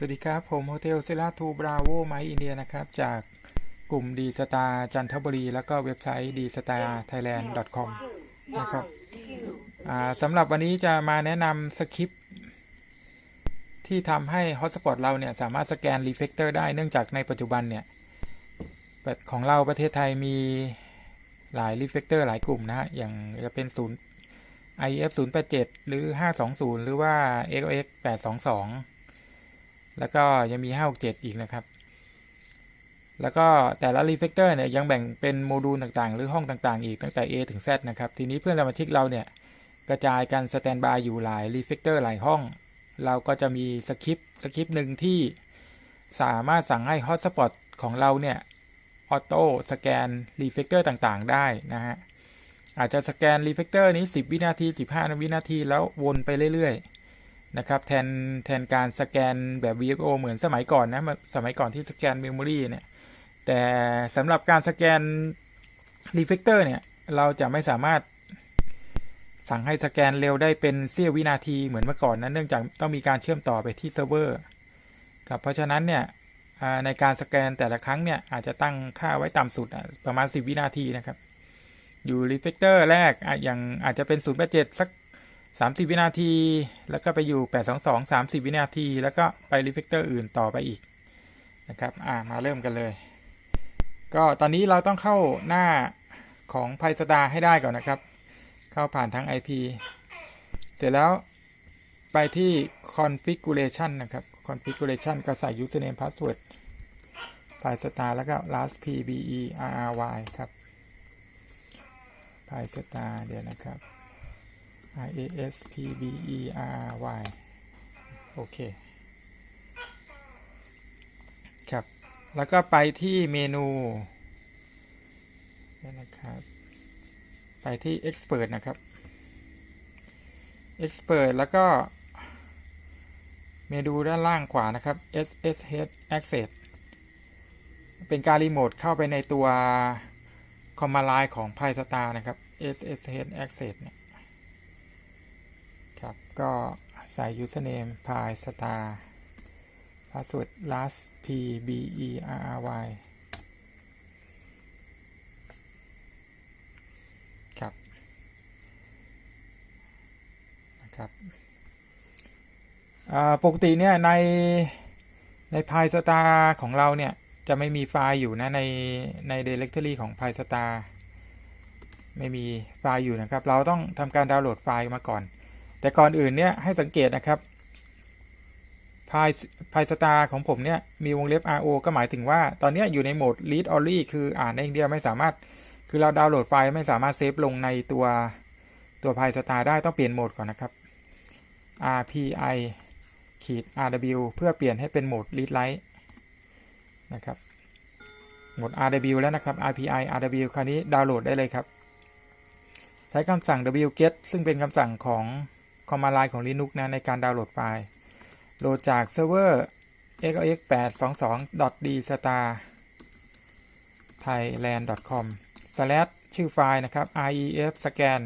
สวัสดีครับ ผมโฮเทลเซราทูบราโวไมอินเดียนะครับ จากกลุ่มดีสตาจันทบุรี แล้วก็เว็บไซต์ดีสตาไทยแลนด์ .com นะครับสำหรับวันนี้จะมาแนะนำสคริปที่ทำให้ฮอตสปอตเราเนี่ย สามารถสแกนรีเฟกเตอร์ได้เนื่องจากในปัจจุบันเนี่ยของเราประเทศไทยมีหลายรีเฟกเตอร์หลายกลุ่มนะฮะ อย่างจะเป็นศูนย์ IF 087หรือ 520 หรือว่า x x 822 แล้วก็ยังมี 567 อีกนะครับ แล้วก็แต่ละรีเฟกเตอร์เนี่ยยังแบ่งเป็นโมดูลต่างๆ หรือห้องต่างๆ อีกตั้งแต่ A ถึง Z นะครับ ทีนี้เพื่อนสมาชิกเราเนี่ยกระจายกันสแตนบายอยู่หลายรีเฟกเตอร์หลายห้อง เราก็จะมีสคริปต์สคริปต์หนึ่งที่สามารถสั่งให้ฮอตสปอตของเราเนี่ยออโต้สแกนรีเฟกเตอร์ต่างๆ ได้นะฮะอาจจะสแกนรีเฟกเตอร์นี้ 10 วินาที 15 วินาที แล้ววนไปเรื่อยๆ นะครับแทนแทนการสแกนแบบ VFO เหมือนสมัยก่อนนะสมัยก่อนที่สแกนเมมโมรีเนี่ยแต่สำหรับการสแกนรีเฟกเตอร์เนี่ยเราจะไม่สามารถสั่งให้สแกนเร็วได้เป็นเสี้ยววินาทีเหมือนเมื่อก่อนนะเนื่องจากต้องมีการเชื่อมต่อไปที่เซิร์ฟเวอร์ครับเพราะฉะนั้นเนี่ยในการสแกนแต่ละครั้งเนี่ยอาจจะตั้งค่าไว้ต่ำสุดประมาณ 10 วินาทีนะครับ อยู่รีเฟกเตอร์แรกอย่างอาจจะเป็น087สัก 30 วินาที แล้วก็ไปอยู่ 822 30 วินาที แล้วก็ไปรีเฟกเตอร์อื่นต่อไปอีกนะครับ อ่า มาเริ่มกันเลย ก็ตอนนี้เราต้องเข้าหน้าของ p y s t a r ให้ได้ก่อนนะครับ เข้าผ่านทาง IP เสร็จแล้วไปที่ configuration นะครับ configuration ก็ใส่ username password p y s t a r แล้วก็ last p b e r r y ครับ p y s t a r เดี๋ยวนะครับ i a s p b e r y โอเค ครับ แล้วก็ไปที่เมนูนะครับ ไปที่ expert นะครับ expert แล้วก็เมนูด้านล่างขวานะครับ ssh access เป็นการรีโมทเข้าไปในตัวคอมมานด์ไลน์ของ p y s t a r นะครับ ssh access เนี่ย ครับ ก็ใส่ username p y s t a r password last p b e r r y ครับ นะครับปกติเนี่ยในใน p y s t a r ของเราเนี่ย จะไม่มีไฟล์อยู่นะในใน directory ของ p y s t a r ไม่มีไฟล์อยู่นะครับ เราต้องทำการดาวน์โหลดไฟล์มาก่อน แต่ก่อนอื่นเนี่ยให้สังเกตนะครับ p y p y s t a r ของผมเนี่ยมีวงเล็บ ro ก็หมายถึงว่าตอนนี้อยู่ในโหมด read only คืออ่านได้อย่างเดียวไม่สามารถ คือเราดาวน์โหลดไฟล์ไม่สามารถเซฟลงในตัวตัว p y s t a r ได้ต้องเปลี่ยนโหมดก่อนนะครับ rpi ขีด rw เพื่อเปลี่ยนให้เป็นโหมด read write นะครับโหมด rw แล้วนะครับ rpi rw คราวนี้ดาวน์โหลดได้เลยครับ ใช้คำสั่ง wget ซึ่งเป็นคำสั่งของ command line ของ Linux นะในการดาวน์โหลดไฟล์ โหลดจากเซิร์ฟเวอร์ xx 8 2 2 d star thailand.com slash ชื่อไฟล์นะครับ ref scan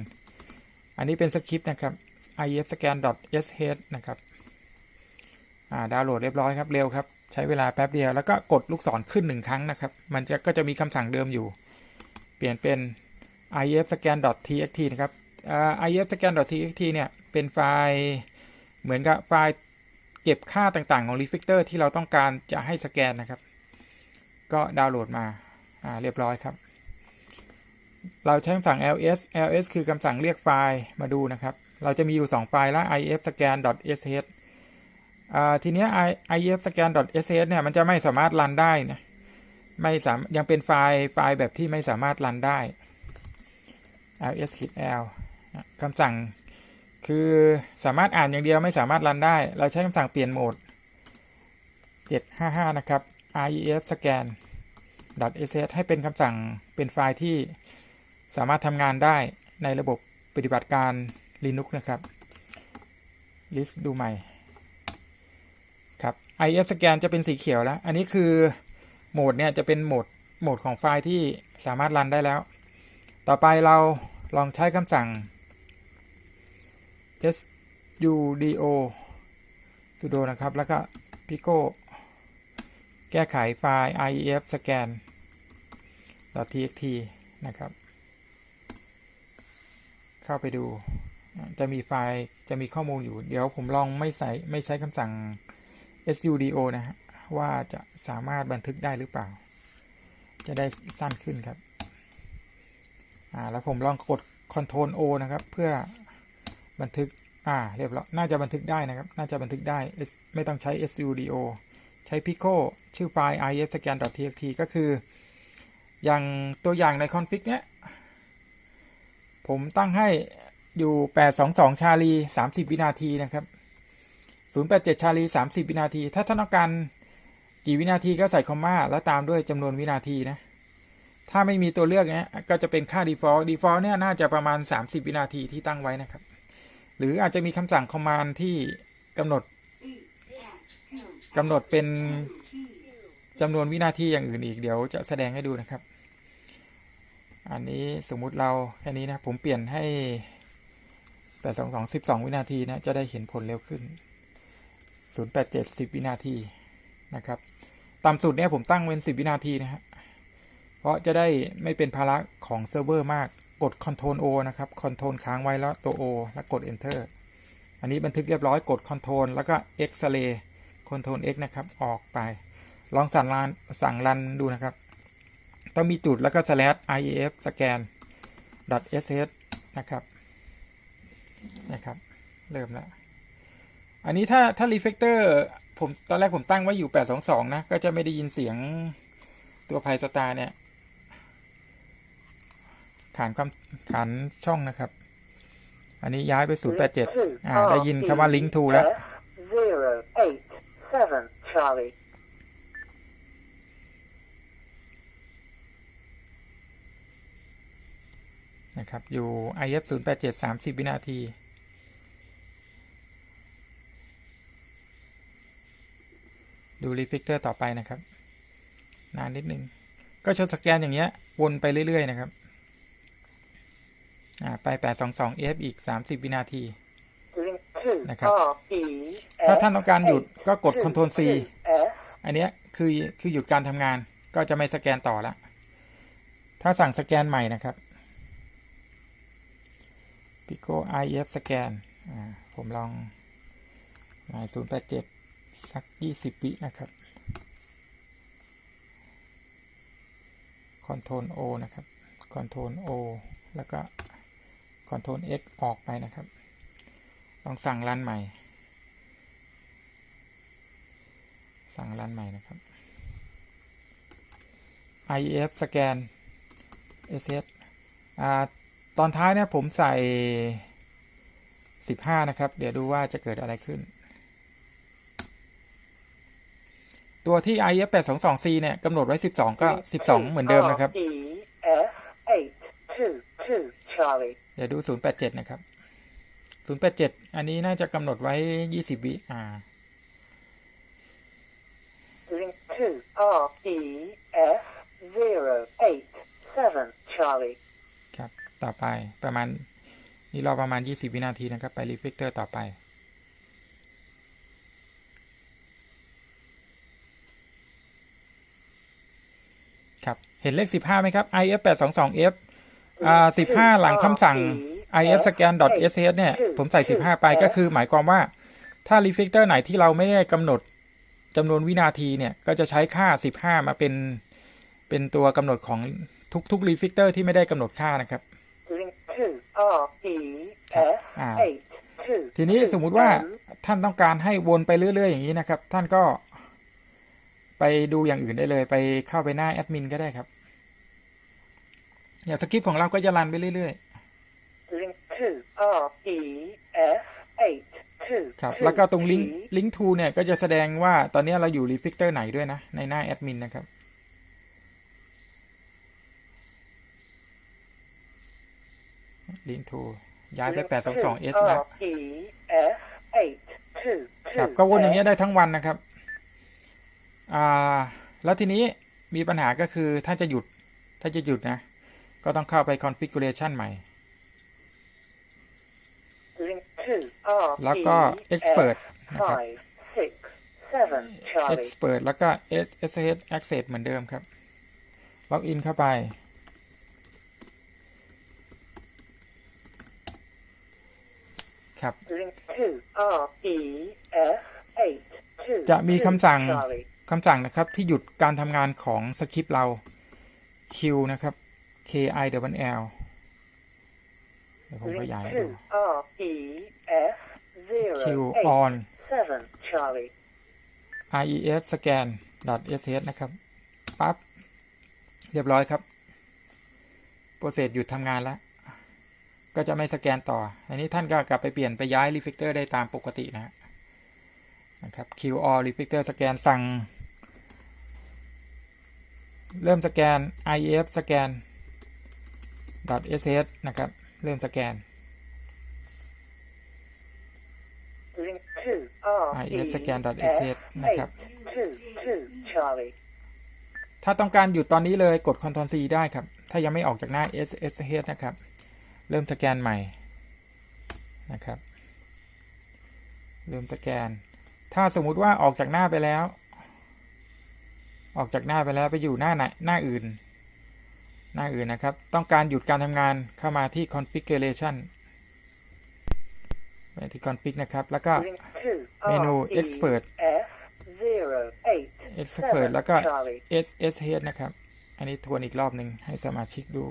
อันนี้เป็นสคริปต์นะครับ ref scan sh นะครับดาวน์โหลดเรียบร้อยครับ เร็วครับ ใช้เวลาแป๊บเดียว แล้วก็กดลูกศรขึ้นหนึ่งครั้งนะครับ มันจะก็จะมีคำสั่งเดิมอยู่ เปลี่ยนเป็น if scan txt นะครับ if scan txt เนี่ย เป็นไฟล์เหมือนกับไฟล์เก็บค่าต่างๆของ refactor ที่เราต้องการจะให้สแกนนะครับ ก็ดาวน์โหลดมาเรียบร้อยครับ เราใช้คำสั่ง ls ls คือคำสั่งเรียกไฟล์มาดูนะครับ เราจะมีอยู่ 2 ไฟล์ละ if scan sh ทีนี้ if scan sh เนี่ยมันจะไม่สามารถรันได้นะไม่สามยังเป็นไฟล์ไฟล์แบบที่ไม่สามารถรันได้ ls l คำสั่ง คือสามารถอ่านอย่างเดียวไม่สามารถรันได้ เราใช้คำสั่งเปลี่ยนโหมด 755 นะครับ if scan sh ให้เป็นคำสั่งเป็นไฟล์ที่สามารถทำงานได้ในระบบปฏิบัติการ Linux นะครับ list ดูใหม่ ครับ if scan จะเป็นสีเขียวแล้ว อันนี้คือโหมดเนี่ยจะเป็นโหมดโหมดของไฟล์ที่สามารถรันได้แล้ว ต่อไปเราลองใช้คำสั่ง sudo sudo นะครับ แล้วก็ pico แก้ไขไฟล์ ief scan txt นะครับ เข้าไปดู จะมีไฟล์จะมีข้อมูลอยู่ เดี๋ยวผมลองไม่ใส่ไม่ใช้คำสั่ง sudo นะฮะ ว่าจะสามารถบันทึกได้หรือเปล่า จะได้สั้นขึ้นครับ อ่า แล้วผมลองกด Ctrl O นะครับ เพื่อ บันทึก อ่า เรียบร้อย น่าจะบันทึกได้นะครับ น่าจะบันทึกได้ ไม่ต้องใช้ sudo ใช้ pico ชื่อไฟล์ ifscan.txt ก็คือ อย่างตัวอย่างในคอนฟิกเนี้ย ผมตั้งให้อยู่ 822 ชาลี 30 วินาทีนะครับ 087 ชาลี 30 วินาที ถ้าท่านต้องการกี่วินาทีก็ใส่คอมมาแล้วตามด้วยจำนวนวินาทีนะ ถ้าไม่มีตัวเลือกเนี้ยก็จะเป็นค่า default default เนี่ยน่าจะประมาณ 30 วินาทีที่ตั้งไว้นะครับ หรืออาจจะมีคำสั่ง command ที่กำหนดกำหนดเป็นจำนวนวินาทีอย่างอื่นอีกเดี๋ยวจะแสดงให้ดูนะครับ อันนี้สมมุติเราแค่นี้นะผมเปลี่ยนให้822 12วินาทีนะจะได้เห็นผลเร็วขึ้น087 10วินาทีนะครับต่ำสุดเนี่ยผมตั้งเป็น10วินาทีนะฮะเพราะจะได้ไม่เป็นภาระของเซิร์ฟเวอร์มาก กด Ctrl O นะครับ Ctrl ค้างไว้แล้วตัว O แล้วกด Enter อันนี้บันทึกเรียบร้อยกด Ctrl แล้วก็ X-ray Ctrl X นะครับ ออกไป ลองสั่งรันสั่งรันดูนะครับ ต้องมีจุดแล้วก็ slash ief scan sh นะครับนะครับ เริ่มแล้ว อันนี้ถ้าถ้า refactor ผมตอนแรกผมตั้งไว้อยู่ 822 นะ ก็จะไม่ได้ยินเสียงตัว p y s t a r เนี่ย ขานคำขานช่องนะครับ อันนี้ย้ายไป087อ่า ได้ยินคำว่า link to แล้ว Zero eight seven Charlie. นะครับ อยู่ if 087 30 วินาที ดู refactor ต่อไปนะครับ นานนิดนึง ก็ชนสแกนอย่างเงี้ย วนไปเรื่อย ๆ นะครับ อ่าไป822 f อีก30วินาที Link two นะครับ R E ถ้า F ท่านต้องการหยุดก็กด two Ctrl C two F อันเนี้ยคือคือหยุดการทำงานก็จะไม่สแกนต่อละ ถ้าสั่งสแกนใหม่นะครับ Pico IF สแกนอ่าผมลองหมาย087 สัก 20วินะครับ Ctrl O นะครับ Ctrl O แล้วก็ Ctrl X ออกไปนะครับ ลองสั่งรันใหม่ สั่งรันใหม่นะครับ if สแกน SS อ่าตอนท้ายเนี่ยผมใส่ 15 นะครับ เดี๋ยวดูว่าจะเกิดอะไรขึ้น ตัวที่ IF 822C เนี่ยกำหนดไว้ 12 ก็ 12 เหมือนเดิมนะครับ F eight two two Charlie. เดี๋ยวดู 087 นะครับ 087 อันนี้น่าจะกำหนดไว้ 20 วิอ่า Link two R E F zero eight seven Charlie. ครับ ต่อไปประมาณ นี่รอประมาณ 20 วินาทีนะครับ ไปรีเฟกเตอร์ต่อไป ครับ เห็นเลข 15ไหมครับ if 822f อ่า15หลังคำสั่ง if scan sh เนี่ย ผมใส่ 15 ไปก็คือหมายความว่า ถ้า refactor ไหนที่เราไม่ได้กำหนดจำนวนวินาทีเนี่ย ก็จะใช้ค่า 15 มาเป็น เป็นตัวกำหนดของทุกๆ refactor ที่ไม่ได้กำหนดค่านะครับ Link two R E F อ่า eight ทีนี้สมมุติว่าท่านต้องการให้วนไปเรื่อย ๆ อย่างนี้นะครับ ท่านก็ ไปดูอย่างอื่นได้เลย ไปเข้าไปหน้าแอดมินก็ได้ครับ อย่างสคริปต์ของเราก็จะรันไปเรื่อย Link two R E F eight two ๆครับ two แล้วก็ตรงลิงก์ G ลิงก์ทูเนี่ยก็จะแสดงว่าตอนนี้เราอยู่รีฟิกเตอร์ไหนด้วยนะ ในหน้าแอดมินนะครับลิงก์ทูย้ายไป 822s แล้ว R E F eight two ครับ two ก็วนอย่างเงี้ F ยได้ทั้งวันนะครับอ่าแล้วทีนี้มีปัญหาก็คือถ้าจะหยุดถ้าจะหยุดนะ ก็ต้องเข้าไป configuration ใหม่ Link two R แล้วก็ E F expert นะครับ five six seven Charlie. expert แล้วก็ SSH access เหมือนเดิมครับ ล็อกอินเข้าไป ครับ Link to R E F eight two. จะมีคำสั่ง Charlie. คำสั่งนะครับที่หยุดการทำงานของสคริปต์เรา Q นะครับ K I W L เดี๋ยวผมข Link ยายให้ดู to R E F zero Q eight on seven Charlie. ref scan sh นะครับปั๊บเรียบร้อยครับ โปรเซสหยุดทำงานแล้ว ก็จะไม่สแกนต่อ อันนี้ท่านก็กลับไปเปลี่ยนไปย้าย reflector ได้ตามปกตินะฮะนะครับ QR reflector สแกนสั่ง เริ่มสแกน IEF สแกน .sh นะครับ เริ่มสแกน Link to R E IEF scan dot F sh นะครับ eight two two Charlie. ถ้าต้องการหยุดตอนนี้เลยกด Ctrl C ได้ครับ ถ้ายังไม่ออกจากหน้า SSH นะครับ เริ่มสแกนใหม่นะครับ เริ่มสแกน ถ้าสมมุติว่าออกจากหน้าไปแล้ว ออกจากหน้าไปแล้วไปอยู่หน้าไหนหน้าอื่น หน้าอื่นนะครับ ต้องการหยุดการทำงานเข้ามาที่ configuration ไปที่ config นะครับ แล้วก็เมนู expert expert แล้วก็ SSH นะครับ อันนี้ทวนอีกรอบหนึ่งให้สมาชิกดู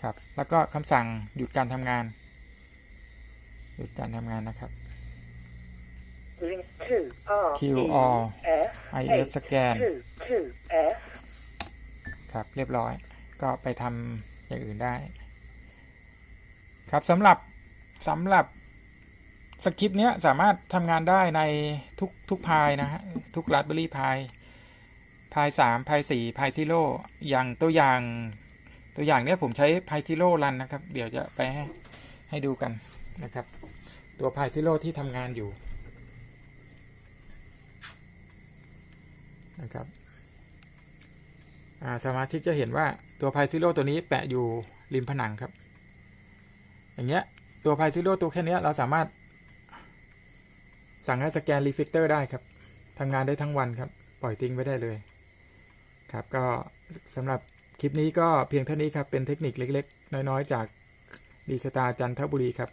ครับ แล้วก็คำสั่งหยุดการทำงาน หยุดการทำงานนะครับ Link QR E F IF eight สแกน two two F ครับเรียบร้อยก็ไปทำอย่างอื่นได้ ครับสำหรับสำหรับสคริปต์เนี้ยสามารถทำงานได้ในทุกทุกพายนะฮะทุก Raspberry Pi พายสามพายสี่พายซีโร่อย่างตัวอย่างตัวอย่างเนี้ยผมใช้พายซีโร่รันนะครับ เดี๋ยวจะไปให้ให้ดูกันนะครับ ตัวพายซีโร่ที่ทำงานอยู่ นะครับสมาชิกจะเห็นว่าตัว Pi Zero ตัวนี้แปะอยู่ริมผนังครับ อย่างเงี้ยตัว Pi Zero ตัวแค่เนี้ยเราสามารถ สั่งให้สแกนรีเฟกเตอร์ได้ครับทำงานได้ทั้งวันครับ ปล่อยทิ้งไว้ได้เลยครับก็สำหรับคลิปนี้ก็เพียงเท่านี้ครับ เป็นเทคนิคเล็ก ๆ น้อย ๆ จากดีสตาจันทบุรีครับ